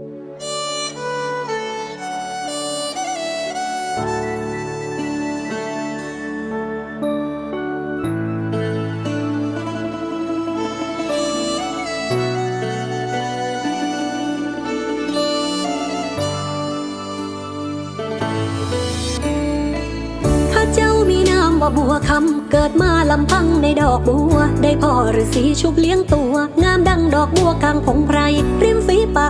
ว่าบัวคำเกิดมาลำพังในดอกบัว ได้พ่อฤาษีชุบเลี้ยงตัว งามดังดอกบัวกลางพงไพรริมฝีปาก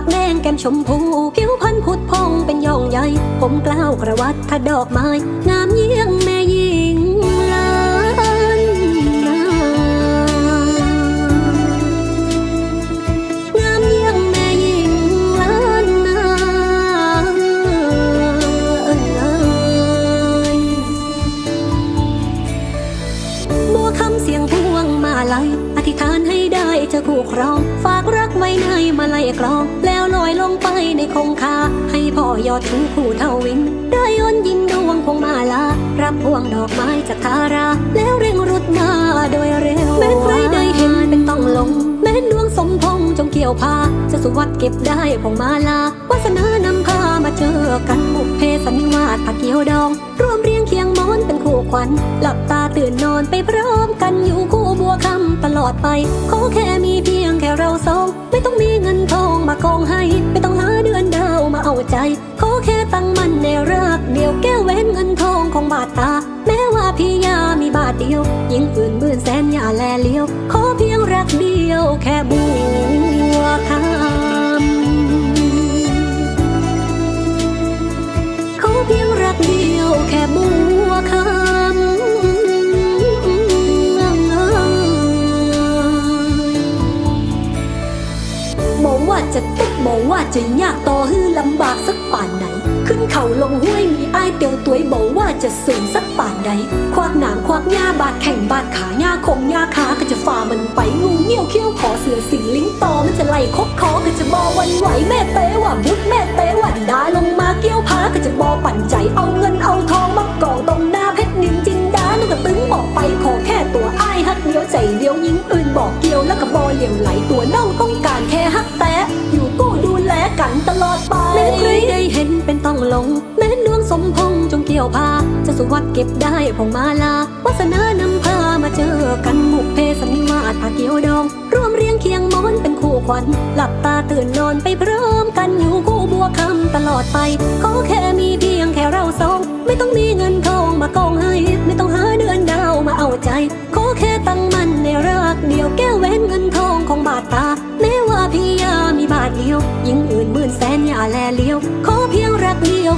ชมพูผิวพรรณผุดพองเป็นย่องใหญ่ ผมกล้าวกระวัดทัดดอกไม้ งามเยี่ยงแม่หญิงล้านนางามเยี่ยงแม่หญิงล้านนาเอ้ยบัวคำเสียงพวงมาลัยอธิษฐานให้ได้เจอคู่ครอง ฝากรักไว้ในมาลัยกลองแล อยลงไปในคงคา ให้พ่อยอดถึงคู่เท่าวิน ได้ยนยินดวงพวงมาลา รับพวงดอกไม้จากทารา แล้วเร่งรุดมาโดยเร็ว แม้ใครได้เห็นเป็นต้องหลง แม้ดวงสมพงจงเกี่ยวพา จะสุวัดเก็บได้พวงมาลาวาสนานำพามาเจอกันบุพเพสันนิวาสผักเกี่ยวดอง รวมเรียงเคียงมอนเป็นคู่ขวัญ หลับตาตื่นนอนไปพร้อมกันอยู่คู่บัวคำตลอดไป ขอแค่มีเพียงแค่เราสอง มีเงินทองมากองให้ ไม่ต้องหาเดือนดาวมาเอาใจ ขอแค่ตั้งมันในรักเดียวแก้วเว้นเงินทองของบาทตา แม้ว่าพี่ยามีบาทเดียว ยิ่งอื่นหมื่นแสนอย่าแลเลี้ยว ขอเพียงรักเดียวแค่บู จะยากต่อฮือลำบากสักป่านไหน ขึ้นเขาลงห้วยมีอ้ายเตียวตัวยบอกว่าจะสูงสักป่านใดควักหนามควักหญ้าบาดแข่งบาดขาหญ้าคงหญ้าขาก็จะฝ่ามันไปงูเงี้ยวเขี้ยวขอเสือสิงลิงตอมันจะไล่คบคอก็จะบอวันไหวแม่เตว่าบุดแม่เตวันดาลงมาเกี้ยวพาก็จะบอปั่นใจเอาเงินเอาทองมากองตรงหน้าเพชรนินจินดานุกระตึงบอกไปขอแค่ตัวอ้ายฮักเดียวใจเดียวยิงอื่นบอกเกี่ยวแล้วก็บอเหลียวไหล ลง แม้ดวงสมพงจงเกี่ยวพา จะสุวัดเก็บได้พงมาลาวาสนานำพามาเจอกันมุกเพสันนิวาสผาเกี่ยวดอง ร่วมเรียงเคียงมอนเป็นคู่ขวัญ หลับตาตื่นนอนไปพร้อมกันอยู่คู่บัวคำตลอดไปขอแค่มี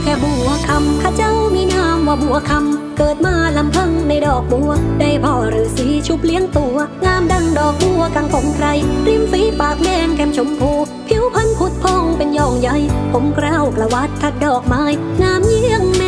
แค่บัวคำข้าเจ้ามีนามว่าบัวคำ เกิดมาลำพังในดอกบัว ได้พ่อหรือสีชุบเลี้ยงตัว งามดังดอกบัวกลางพงใคร ริมฝีปากแดงแก้มชมพู ผิวพรรณผุดพองเป็นยองใหญ่ ผมกล้าวกระวัดทัดดอกไม้ งามเยี่ยงแม